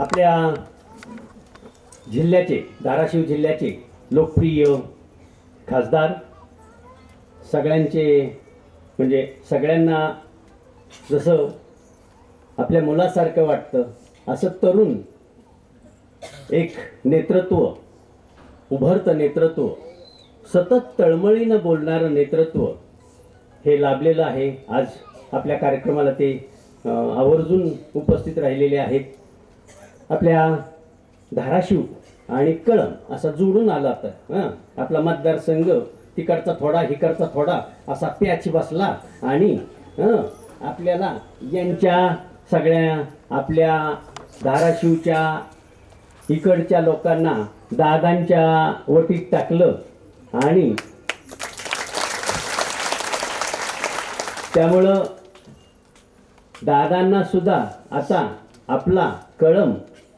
आपल्या जिल्ह्याचे धाराशिव जिल्ह्याचे लोकप्रिय खासदार सगळ्यांचे म्हणजे सगळ्यांना जसं आपल्या मुलासारखं वाटतं असं तरुण एक नेतृत्व उभरतं नेतृत्व सतत तळमळीनं बोलणारं नेतृत्व हे लाभलेलं आहे. आज आपल्या कार्यक्रमाला ते आवर्जून उपस्थित राहिलेले आहेत. आपल्या धाराशिव आणि कळम असा जोडून आला तर हं? आपला मतदारसंघ तिकडचा थोडा हिकडचा थोडा असा प्याच बसला आणि आपल्याला यांच्या सगळ्या आपल्या धाराशिवच्या इकडच्या लोकांना दादांच्या वटीत टाकलं आणि त्यामुळं दादांना सुद्धा आता आपला कळम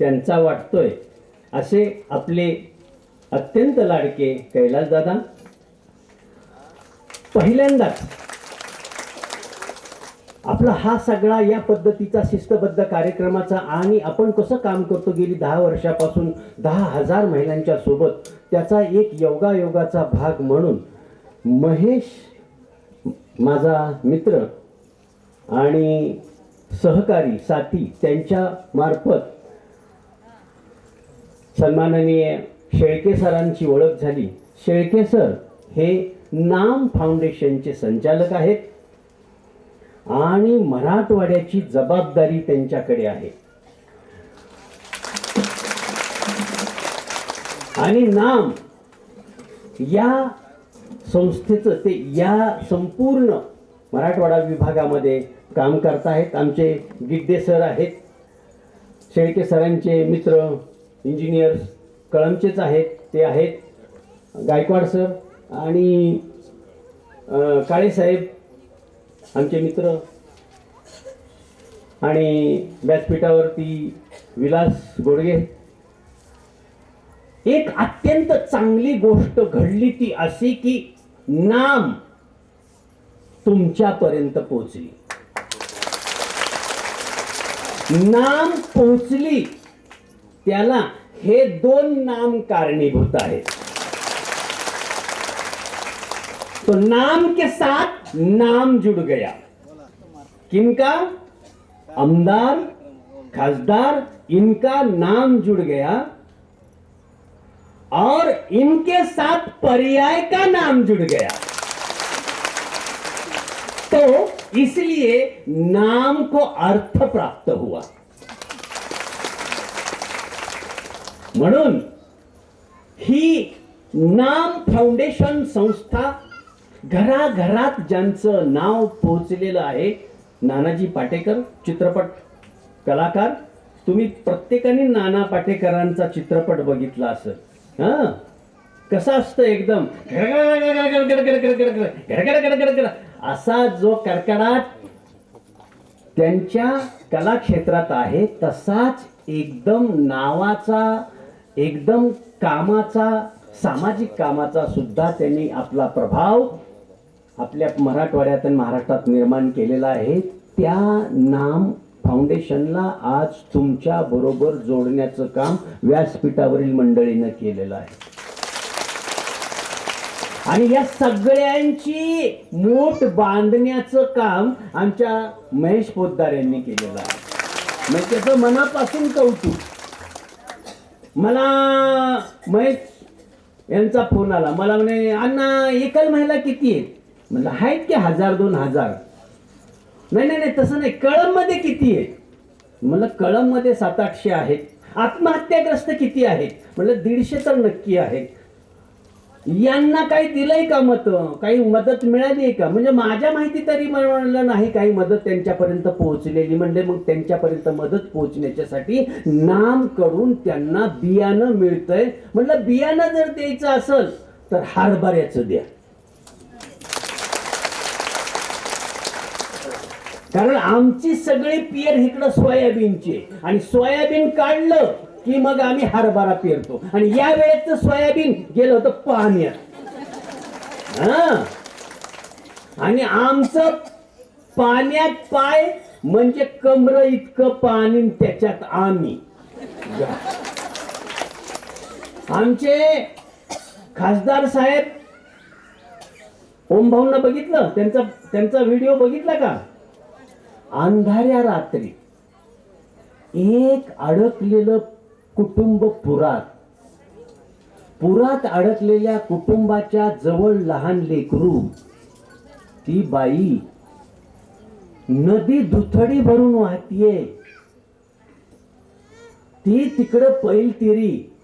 त्यांचा वाटतोय. असे आपले अत्यंत लाडके कैलास दादा. पहिल्यांदाच आपला हा सगळा या पद्धतीचा शिस्तबद्ध कार्यक्रमाचा आणि आपण कसं काम करतो गेली दहा वर्षापासून दहा हजार महिलांच्या सोबत त्याचा एक योगायोगाचा भाग म्हणून महेश माझा मित्र आणि सहकारी साथी त्यांच्या मार्फत सन्माननीय शेळके सरांची ओळख झाली. शेळके सर हे नाम फाउंडेशनचे संचालक आहेत आणि मराठवाड्याची जबाबदारी त्यांच्याकडे आहे. आणि नाम या संस्थेचं ते या संपूर्ण मराठवाडा विभागामध्ये काम करतायत आमचे गिड्डे सर आहेत. शेळके सरांचे मित्र इंजिनियर्स कळमचेच आहेत ते आहेत. गायकवाड सर आणि काळेसाहेब आमचे मित्र. आणि व्यासपीठावरती विलास गोडगे. एक अत्यंत चांगली गोष्ट घडली ती अशी की नाम तुमच्यापर्यंत पोहोचली. नाम पोचली त्याला हे दोन नाम कारणीभूत आहेत. तो नाम के साथ नाम जुड़ गया. किनका आमदार, खासदार, इनका नाम जुड़ गया और इनके साथ पर्याय का नाम जुड़ गया। तो इसलिए नाम को अर्थ प्राप्त हुआ। म्हणून ही नाम फाउंडेशन संस्था घराघरात ज्यांचं नाव पोहोचलेलं आहे नानाजी पाटेकर चित्रपट कलाकार तुम्ही प्रत्येकाने नाना पाटेकरांचा चित्रपट बघितला असेल. हा? कसं असतं एकदम? असा जो कडकडाट त्यांच्या कलाक्षेत्रात आहे तसाच एकदम नावाचा एकदम कामाचा सामाजिक कामाचा सुद्धा त्यांनी आपला प्रभाव आपल्या मराठवाड्यात आणि महाराष्ट्रात निर्माण केलेला आहे. त्या नाम फाउंडेशनला आज तुमच्या बरोबर जोडण्याचं काम व्यासपीठावरील मंडळीनं केलेलं आहे. आणि या सगळ्यांची मूठ बांधण्याचं काम आमच्या महेश पोद्दार यांनी केलेलं आहे. म्हणजे त्याचं मनापासून कौतुक. मला महेश यांचा फोन आला. मला म्हणे अण्णा एकल महिला किती आहेत म्हणजे आहेत की हजार दोन हजार. नाही नाही नाही तसं नाही. कळममध्ये किती आहे? म्हणलं कळममध्ये सात आठशे आहेत. आत्महत्याग्रस्त किती आहेत? म्हणलं दीडशे तर नक्की आहेत यांना काही दिलंय का मत? काही मदत मिळाली का? म्हणजे माझ्या माहिती तरी म्हणलं नाही काही मदत त्यांच्यापर्यंत पोहोचलेली. म्हणजे मग त्यांच्यापर्यंत मदत पोहोचण्याच्यासाठी नामकडून त्यांना बियाणं मिळतंय. म्हटलं बियाणं जर द्यायचं असेल तर हरभऱ्याचं द्या. कारण आमची सगळी पियर इकडं सोयाबीनची आणि सोयाबीन काढलं की मग आम्ही हरभरा पेरतो. आणि या वेळेच सोयाबीन गेलं होतं पाण्यात हा. आणि आमचं पाण्यात पाय म्हणजे कमर इतकं पाणी त्याच्यात आम्ही. आमचे खासदार साहेब ओम भाऊंना बघितलं? त्यांचा त्यांचा व्हिडिओ बघितला का? अंधाऱ्या रात्री एक अडकलेलं कुटुंब पुरात. पुरात अडकलेल्या कुटुंबाच्या जवळ लहान लेकरू. ती बाई नदी दुथडी भरून वाहतीये. ती तिकडं पैल तिरी.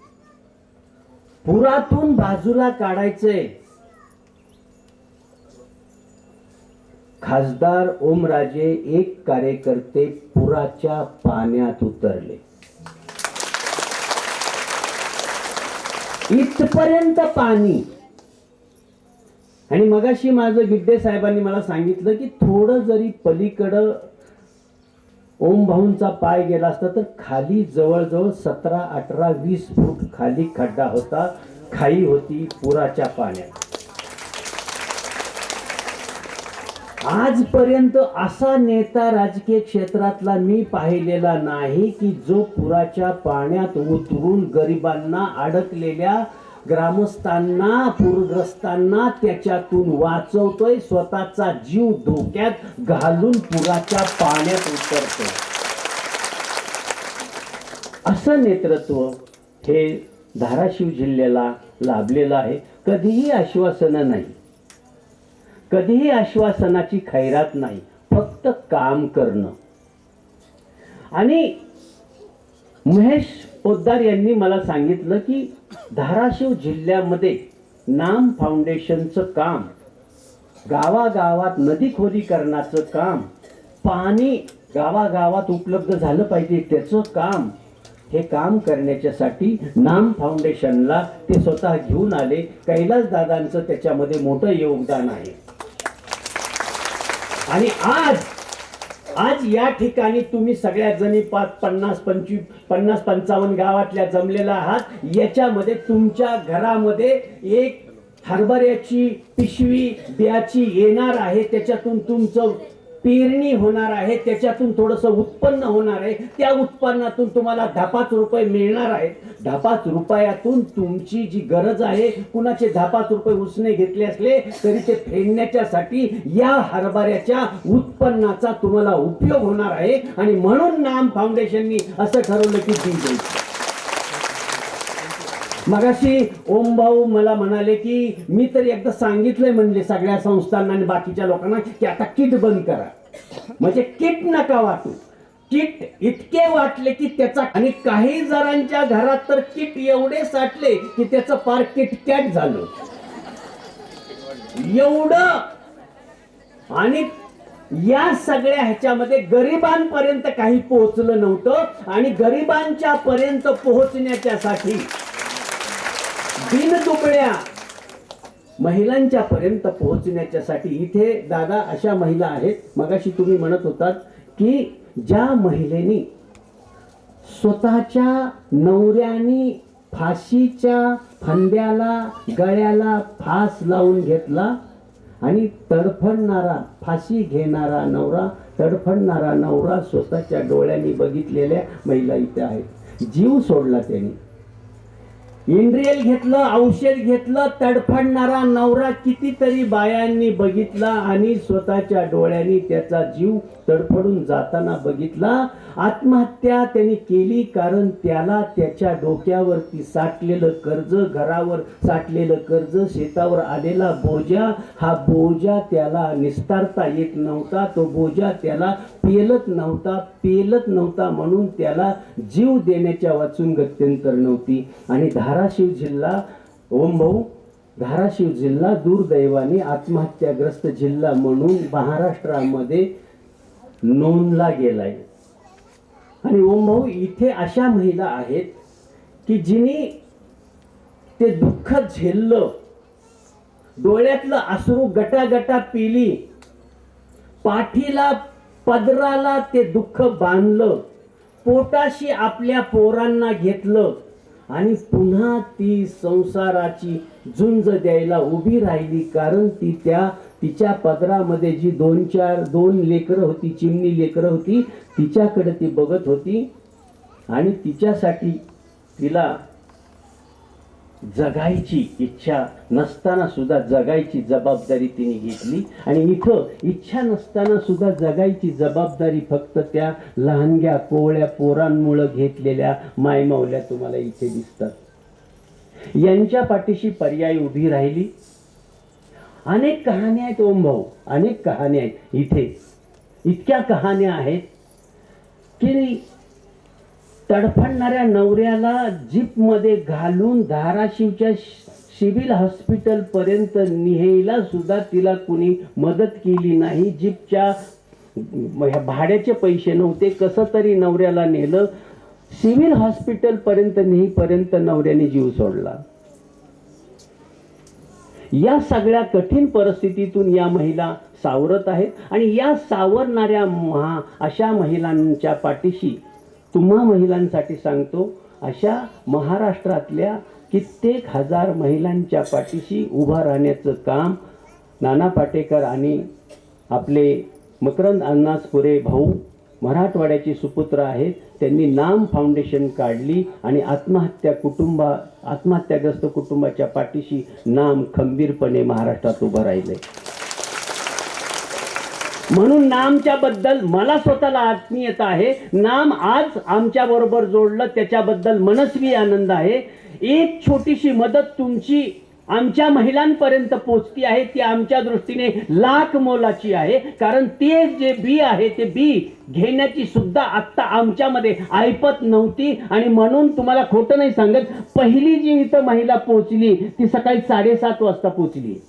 पुरातून बाजूला काढायचंय. खासदार ओमराजे एक कार्यकर्ते पुराच्या पाण्यात उतरले. इथपर्यंत पाणी. आणि मगाशी माझं गिड्डे साहेबांनी मला सांगितलं की थोडं जरी पलीकडं ओम भाऊंचा पाय गेला असता तर खाली जवळजवळ सतरा अठरा वीस फूट खाली खड्डा होता. खाई होती पुराच्या पाण्यात. आजपर्यंत असा नेता राजकीय क्षेत्रातला मी पाहिलेला नाही की जो पुराच्या पाण्यात उतरून गरिबांना अडकलेल्या ग्रामस्थांना पूरग्रस्तांना त्याच्यातून वाचवतोय स्वतःचा जीव धोक्यात घालून पुराच्या पाण्यात उतरतोय. असं नेतृत्व हे धाराशिव जिल्ह्याला लाभलेलं आहे. कधीही आश्वासनं नाही. कधीही आश्वासनाची खैरात नाही फक्त काम करणं. आणि महेश पोद्दार यांनी मला सांगितलं की धाराशिव जिल्ह्यामध्ये नाम फाउंडेशनचं काम गावागावात नदी खोलीकरणाचं काम पाणी गावागावात उपलब्ध झालं पाहिजे त्याचं काम हे काम करण्याच्यासाठी नाम फाउंडेशनला ते स्वतः घेऊन आले. कैलास दादांचं त्याच्यामध्ये मोठं योगदान आहे. आणि आज आज या ठिकाणी तुम्ही सगळ्या जणी पाच पन्नास पंचवीस पन्नास पंचावन्न गावातल्या जमलेला आहात. याच्यामध्ये तुमच्या घरामध्ये एक हरभऱ्याची पिशवी बियाची येणार आहे. त्याच्यातून तुमचं पेरणी होणार आहे त्याच्यातून थोडंसं उत्पन्न होणार आहे त्या उत्पन्नातून तुम्हाला दहा पाच रुपये मिळणार आहेत. दहा पाच रुपयातून तुमची जी गरज आहे कुणाचे दहा पाच रुपये उसने घेतले असले तरी ते फेडण्याच्यासाठी या हरभऱ्याच्या उत्पन्नाचा तुम्हाला उपयोग होणार आहे. आणि म्हणून नाम फाउंडेशननी असं ठरवलं की ती द्यायची मगाशी ओम भाऊ मला म्हणाले की मी तर एकदा सांगितलंय म्हणले सगळ्या संस्थांना आणि बाकीच्या लोकांना की आता किट बंद करा. म्हणजे किट नका वाटू. किट इतके वाटले की त्याचा आणि काही जणांच्या घरात तर किट एवढे साठले की त्याचं पार किटकॅट झालं. एवढं. आणि या सगळ्या ह्याच्यामध्ये गरिबांपर्यंत काही पोहोचलं नव्हतं आणि गरिबांच्या पर्यंत पोहोचण्याच्यासाठी दिनदुबळ्या महिलांच्या पर्यंत पोहोचण्याच्यासाठी इथे दादा अशा महिला आहेत. मगाशी तुम्ही म्हणत होतात की ज्या महिलेनी स्वतःच्या नवऱ्यानी फाशीच्या फांद्याला गळ्याला फास लावून घेतला आणि तडफडणारा फाशी घेणारा नवरा तडफडणारा नवरा स्वतःच्या डोळ्यांनी बघितलेल्या महिला इथे आहेत. जीव सोडला त्यांनी. इंड्रियल घेतलं औषध घेतलं तडफडणारा नवरा कितीतरी बायांनी बघितला आणि स्वतःच्या डोळ्यांनी त्याचा जीव तडफडून जाताना बघितला. आत्महत्या त्यांनी केली कारण त्याला त्याच्या डोक्यावरती साठलेलं कर्ज घरावर साठलेलं कर्ज शेतावर आलेला बोजा हा बोजा त्याला निस्तारता येत नव्हता. तो बोजा त्याला पेलत नव्हता पेलत नव्हता म्हणून त्याला जीव देण्याच्या वाचून गत्यंतर नव्हती. आणि धाराशिव जिल्हा ओम भाऊ धाराशिव जिल्हा दुर्दैवाने आत्महत्याग्रस्त जिल्हा म्हणून महाराष्ट्रामध्ये नोंदला गेलाय. आणि ओम भाऊ इथे अशा महिला आहेत की जिने ते दुःख झेललं डोळ्यातलं अश्रू गटागटा पिली पाठीला पदराला ते दुःख बांधलं पोटाशी आपल्या पोरांना घेतलं आणि पुन्हा ती संसाराची झुंज द्यायला उभी राहिली कारण ती त्या तिच्या पदरामध्ये जी दोन चार दोन लेकरं होती चिमणी लेकरं होती तिच्याकडे ती बघत होती आणि तिच्यासाठी तिला जगायची इच्छा नसताना सुद्धा जगायची जबाबदारी तिने घेतली. आणि इथं इच्छा नसताना सुद्धा जगायची जबाबदारी फक्त त्या लहानग्या कोवळ्या पोरांमुळं घेतलेल्या मायमावल्या तुम्हाला इथे दिसतात. यांच्या पाठीशी पर्याय उभी राहिली. अनेक कहाण्या आहेत ओम भाऊ. अनेक कहाण्या आहेत. इथे इतक्या कहाण्या आहेत की तडफडणाऱ्या नवऱ्याला जीपमध्ये घालून धाराशिवच्या सिव्हिल हॉस्पिटलपर्यंत निहेला सुद्धा तिला कुणी मदत केली नाही. जीपच्या भाड्याचे पैसे नव्हते. कसं तरी नवऱ्याला नेलं. सिव्हिल हॉस्पिटलपर्यंत नेहीपर्यंत नवऱ्याने जीव सोडला. या सगळ्या कठीण परिस्थितीतून या महिला सावरत आहेत आणि या सावरणाऱ्या महा अशा महिलांच्या पाठीशी तुम्हा महिलांसाठी सांगतो अशा महाराष्ट्रातल्या कित्येक हजार महिलांच्या पाठीशी उभा राहण्याचं काम नाना पाटेकर आणि आपले मकरंद अण्णासपुरे भाऊ मराठवाड्याचे सुपुत्र आहेत. त्यांनी नाम फाउंडेशन काढली आणि आत्महत्या कुटुंबा आत्महत्याग्रस्त कुटुंबाच्या पाठीशी नाम खंबीरपणे महाराष्ट्रात उभं राहिले म्हणून नामच्या बद्दल मला स्वतःला आत्मीयता आहे. नाम आज आमच्या बरोबर जोडलं त्याच्याबद्दल मनस्वी आनंद आहे. एक छोटीशी मदत तुमची आमच्या महिलांपर्यंत पोचती आहे ती आमच्या दृष्टीने लाख मोलाची आहे. कारण ते जे बी आहे ते बी घेण्याची सुद्धा आत्ता आमच्यामध्ये ऐपत नव्हती. आणि म्हणून तुम्हाला खोटं नाही सांगत पहिली जी इथं महिला पोचली ती सकाळी साडेसात वाजता पोचली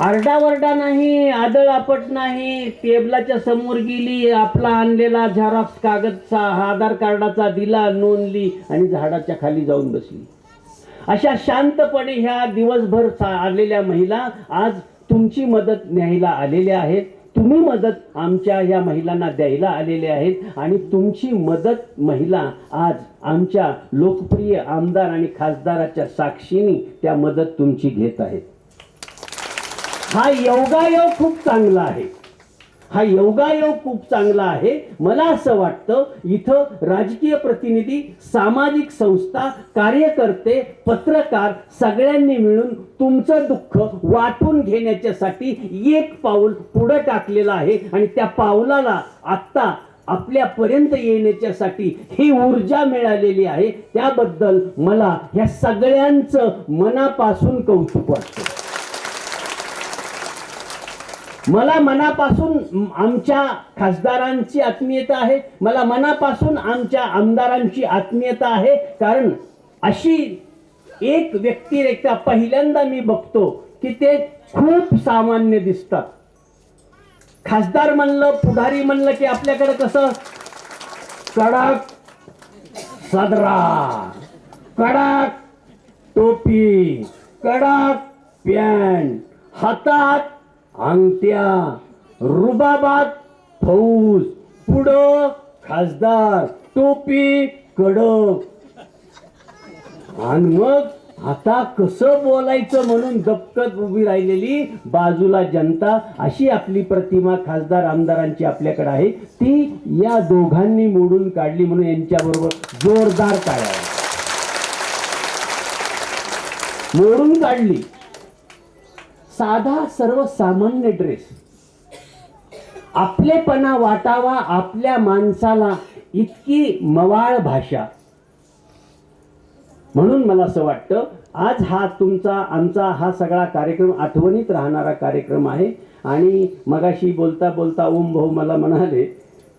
आरडावरडा नाही आदळ आपट नाही. टेबलाच्या समोर गेली आपला आणलेला झेरॉक्स कागदचा आधार कार्डाचा दिला नोंदली आणि झाडाच्या खाली जाऊन बसली. अशा शांतपणे ह्या दिवसभर आलेल्या महिला आज तुमची मदत न्यायला आलेल्या आहेत. तुम्ही मदत आमच्या या महिलांना द्यायला आलेले आहेत आणि तुमची मदत महिला आज आमच्या लोकप्रिय आमदार आणि खासदाराच्या साक्षीने त्या मदत तुमची घेत आहेत. हा योगायोग खूप चांगला आहे. हा योगायोग खूप चांगला आहे. मला असं वाटतं इथं राजकीय प्रतिनिधी सामाजिक संस्था कार्यकर्ते पत्रकार सगळ्यांनी मिळून तुमचं दुःख वाटून घेण्याच्यासाठी एक पाऊल पुढं टाकलेलं आहे आणि त्या पावलाला आत्ता आपल्यापर्यंत येण्याच्यासाठी ही ऊर्जा मिळालेली आहे. त्याबद्दल मला ह्या सगळ्यांचं मनापासून कौतुक वाटतं. मला मनापासून आमच्या खासदारांची आत्मीयता आहे. मला मनापासून आमच्या आमदारांची आत्मीयता आहे. कारण अशी एक व्यक्तिरेखा पहिल्यांदा मी बघतो की ते खूप सामान्य दिसतात. खासदार म्हणलं पुढारी म्हणलं की आपल्याकडे कसं? कडक सदरा. कडक टोपी. कडक पॅन्ट. हातात अंगठ्या रुबाबात फौज पुढं खासदार टोपी कडक. आणि मग आता कसं बोलायचं म्हणून दपकत उभी राहिलेली बाजूला जनता अशी आपली प्रतिमा खासदार आमदारांची आपल्याकडे आहे. ती या दोघांनी मोडून काढली म्हणून यांच्याबरोबर जोरदार काढावी मोडून काढली. साधा सर्वसामान्य ड्रेस आपलेपणा वाटावा आपल्या माणसाला इतकी मवाळ भाषा. म्हणून मला असं वाटतं आज हा तुमचा आमचा हा सगळा कार्यक्रम आठवणीत राहणारा कार्यक्रम आहे. आणि मगाशी बोलता बोलता ओम भाऊ मला म्हणाले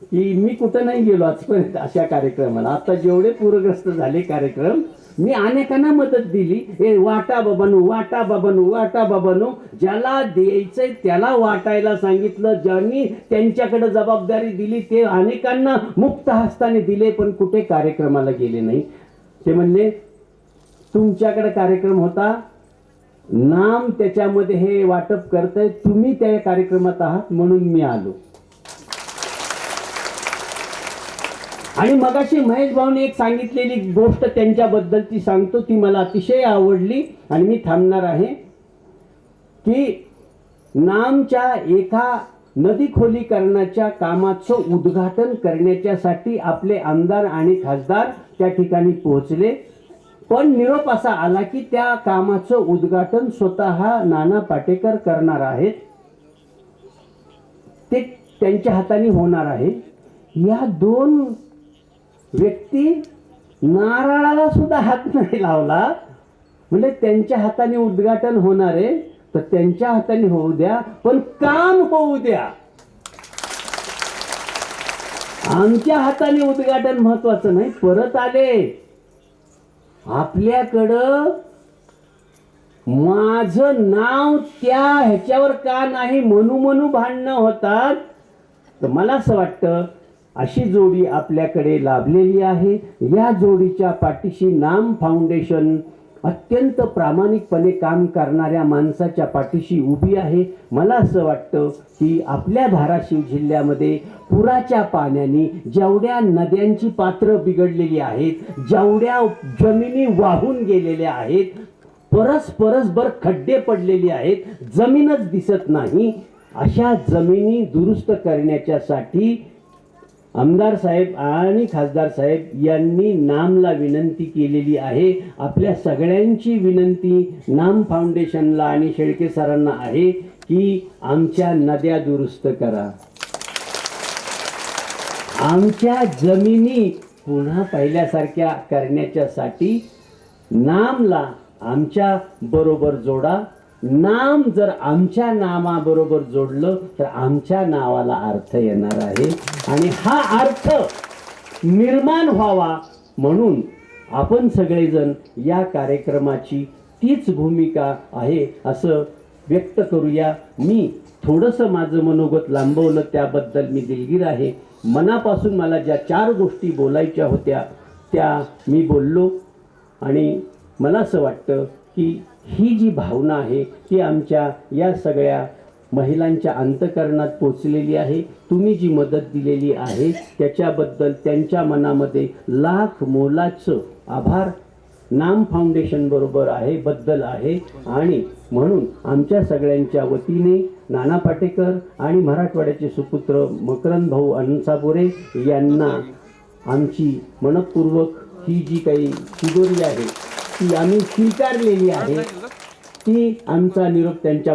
की मी कुठं नाही गेलो आजपर्यंत अशा कार्यक्रमाला. आता जेवढे पूरग्रस्त झाले कार्यक्रम मी अनेकांना मदत दिली. हे वाटा बाबानू वाटा बाबानू वाटा बाबानू ज्याला द्यायचंय त्याला वाटायला सांगितलं. ज्यांनी त्यांच्याकडे जबाबदारी दिली ते अनेकांना मुक्त हस्ताने दिले पण कुठे कार्यक्रमाला गेले नाही. ते म्हणले तुमच्याकडे कार्यक्रम होता. नाम त्याच्यामध्ये हे वाटप करतंय. तुम्ही त्या कार्यक्रमात आहात म्हणून मी आलो. आणि मगाशी महेश भाऊने एक सांगितलेली गोष्ट त्यांच्याबद्दल ती सांगतो ती मला अतिशय आवडली आणि मी थांबणार आहे. की नामच्या एका नदी खोलीकरणाच्या कामाचं उद्घाटन करण्याच्यासाठी आपले आमदार आणि खासदार त्या ठिकाणी पोहोचले. पण निरोप असा आला की त्या कामाचं उद्घाटन स्वतः नाना पाटेकर करणार आहेत. ते त्यांच्या हाताने होणार आहे. या दोन व्यक्ती नारळाला सुद्धा हात नाही लावला. म्हणजे त्यांच्या हाताने उद्घाटन होणार आहे तर त्यांच्या हाताने होऊ द्या पण काम होऊ द्या. आमच्या हाताने उद्घाटन महत्वाचं नाही परत आले. आपल्याकडं माझं नाव त्या ह्याच्यावर का नाही म्हणू म्हणू भांडणं होतात. तर मला असं वाटतं अशी जोडी आपल्याकडे लाभलेली आहे. या जोडीच्या पाठीशी नाम फाउंडेशन अत्यंत प्रामाणिकपणे काम करणाऱ्या माणसाच्या पाठीशी उभी आहे. मला असं वाटतं की आपल्या धाराशिव जिल्ह्यामध्ये पुराच्या पाण्याने जेवढ्या नद्यांची पात्र बिघडलेली आहेत जेवढ्या जमिनी वाहून गेलेल्या आहेत परस परसभर खड्डे पडलेले आहेत जमीनच दिसत नाही. अशा जमिनी दुरुस्त करण्याच्यासाठी आमदार साहेब आणि खासदार साहेब यांनी नामला विनंती केलेली आहे. आपल्या सगळ्यांची विनंती नाम फाउंडेशनला आणि शेळके सरांना आहे की आमच्या नद्या दुरुस्त करा. आमच्या जमिनी पुन्हा पहिल्यासारख्या करण्याच्यासाठी नामला आमच्या बरोबर जोडा. नाम जर आमच्या नामाबरोबर जोडलं तर आमच्या नावाला अर्थ येणार आहे. आणि हा अर्थ निर्माण व्हावा म्हणून आपण सगळेजण या कार्यक्रमाची तीच भूमिका आहे असं व्यक्त करूया. मी थोडंसं माझं मनोगत लांबवलं त्याबद्दल मी दिलगीर आहे. मनापासून मला ज्या चार गोष्टी बोलायच्या होत्या त्या मी बोललो. आणि मला असं वाटतं की ही जी भावना आहे ती आमच्या या सगळ्या महिलांच्या अंतकरणात पोचलेली आहे. तुम्ही जी मदत दिलेली आहे त्याच्याबद्दल त्यांच्या मनामध्ये लाख मोलाचं आभार. नाम फाउंडेशन बरोबर आहे बद्दल आहे. आणि म्हणून आमच्या सगळ्यांच्या वतीने नाना पाटेकर आणि मराठवाड्याचे सुपुत्र मकरंद भाऊ अनसापुरे यांना आमची मनपूर्वक ही जी काही शिदोरी आहे ती आम्ही स्वीकारलेली आहे. ती आमचा निरोप त्यांच्या